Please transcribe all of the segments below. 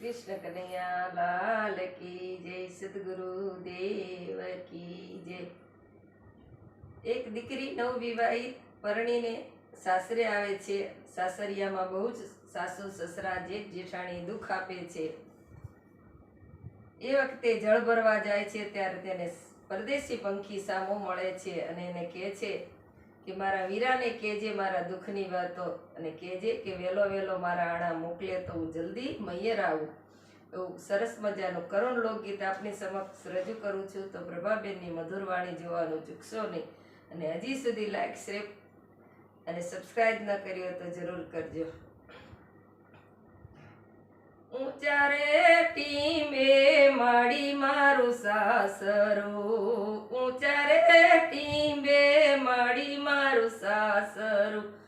કૃષ્ણ કનૈયા, લાલ કી જય, સદગુરુ દેવ કી જય. એક દીકરી નવ વિવાહિત પરણીને સાસરે આવે છે. સાસરિયામાં બહુ જ સાસુ સસરા જેઠ જેઠાણી દુઃખ આપે છે. એ વખતે જળ ભરવા જાય છે ત્યારે તેને પરદેશી પંખી સામો મળે છે અને એને કહે છે કે મારા વીરાને કહેજે મારા દુઃખની વાતો અને કહેજે કે વહેલો વહેલો મારા આણા મોકલે તો હું જલ્દી મૈયર આવું. એવું સરસ મજાનું કરુણ લોકગીત આપની સમક્ષ રજૂ કરું છું. તો પ્રભાબેનની મધુર વાણી જોવાનું ચૂકશો નહીં. અને હજી સુધી લાઈક શેર અને સબસ્ક્રાઈબ ન કર્યો તો જરૂર કરજો. ઊંચા રે ટીમે માડી મારું સાસરું. સાસરું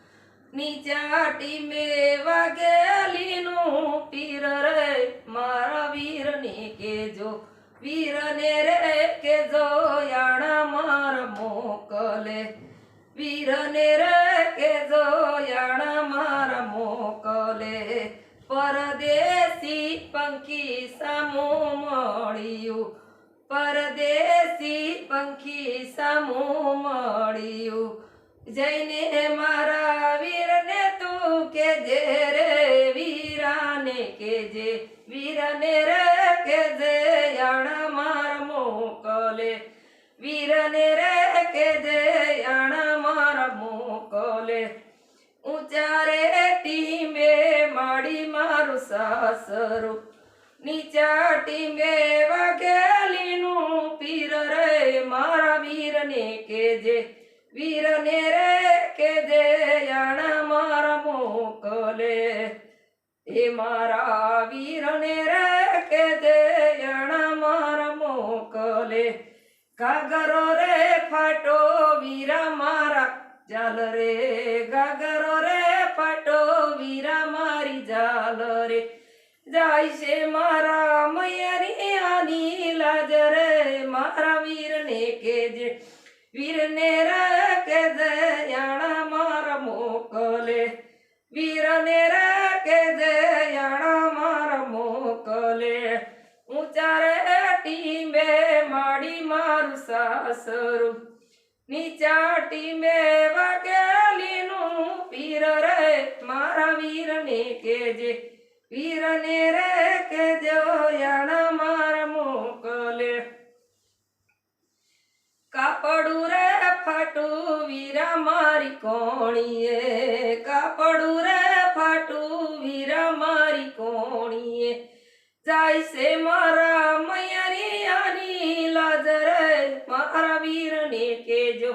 નીચાટી ટીમે વાગેલીનું પીર રે. મારા વીરને કેજો. વીરને જઈને મારા વીરને તું કેજે રે વીરાને કેજે, વીરને રે કેજે, યાણા માર મોકલે. વીરને રે કેજે, યાણા માર મોકલે. ઊંચારે ટીમે માડી મારું સાસરું, નીચા ટીમે એ મારા વીરને રે કેજે યાણા મારા મોકલે. ગાગરો રે ફાટો, વીરા મારા જાલ રે. ગાગરો રે ફાટો, વીરા મારી જાલ રે. જાય છે મારા મૈયાની લાજ રે. મારા વીરને કેજે વીરને રે કે યાણા મારા મોકલે. વીરને રે મારું સાસરું નીચાટી ટીમે વાગેલીનું પીર રે, મારા વીરને કેજે. વીરને રે કેજો, યાણા માર મોકલે. કાપડું રે ફાટું, વીરા મારી કોણીએ. કાપડું રે ફાટું, વીરા મારી કોણીએ. જાય છે મારા મૈયાની લાજ રે મારા વીરને કેજો,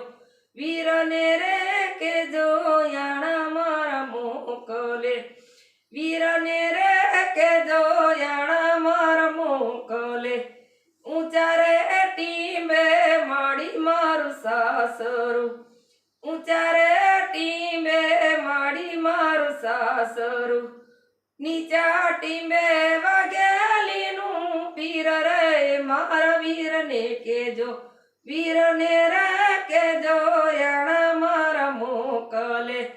વીરને રે કેજો, યાણા મારા મોકલે. વીરને રે કેજો, યાણા મારા મોકલે. ઊંચા રે ટીમે માડી મારું સાસરું. ઊંચા રે ટીમે માડી મારું સાસરું. નીચા ટીમે વાગેલીનું પીર રે મારા વીરને કેજો. વીરને રે કેજો યાણા મારા મોકલે.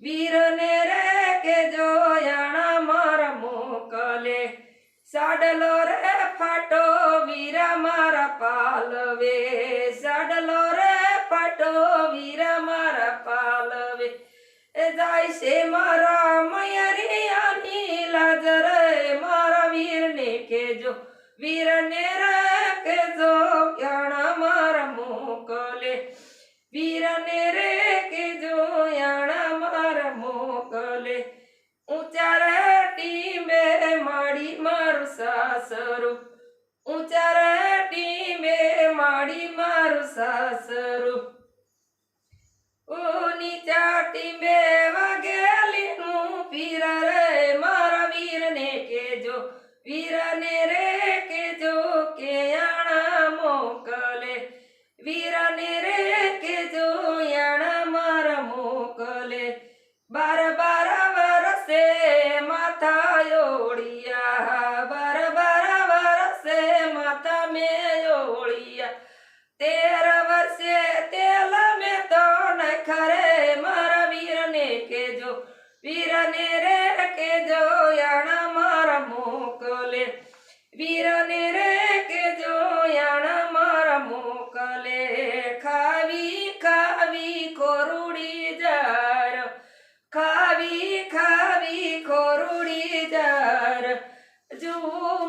વીરને રે કેજો યાણા મારા મોકલે. સાડલો રે ફાટો, વીરા મારા પાલવે. સાડલો રે ફાટો, વીરા મારા પાલવે. જાય છે મારા મયરિયાની વીરને રે કેજો યાણા મારા મોકલે. વીરને રે કેજો યાણા મારા મોકલે. ઊંચા રે ટીમે માડી મારું સાસરું. ઊંચા રે ટીમે માડી મારું સાસરું. મોકલે. વીરને રે કેજો યાણા માર મોકલે. બાર બાર વરસે માથા ઓળિયા. બાર બાર વરસે માથા મે ઓળિયા. તેર વર્ષે તેલ મે તો ખરે મારા વીરને કેજો. વીરને રે કેજો યાણા માર મોકલે. વીરને રે ખાવી ખાવી કોરુડી જાર. જો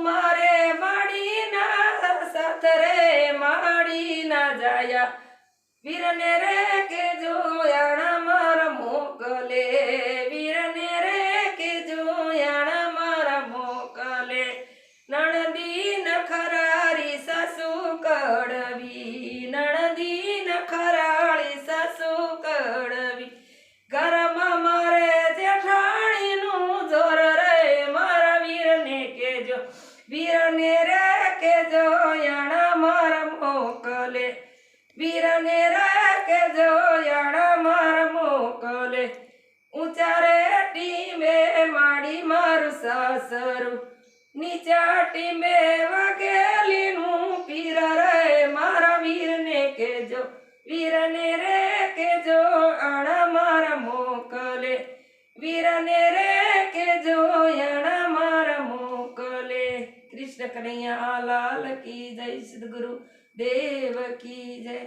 મારે માડી ના સાથ રે માડી ના જાયા. વીરને રે વીરને રે કેજો યાણા મારા મોકલે. વીરને રે કેજો યાણા મારા મોકલે. ઊંચારે ટીમે માડી મારું સાસરું. નીચા ટીમે વાઘેલીનું પીર રે મારા વીરને કેજો વીરને રે કેજો આણા મારા મોકલે. વીરને રે કૃષ્ણ કનૈયા લાલ કી જય સદગુરુ દેવ કી જય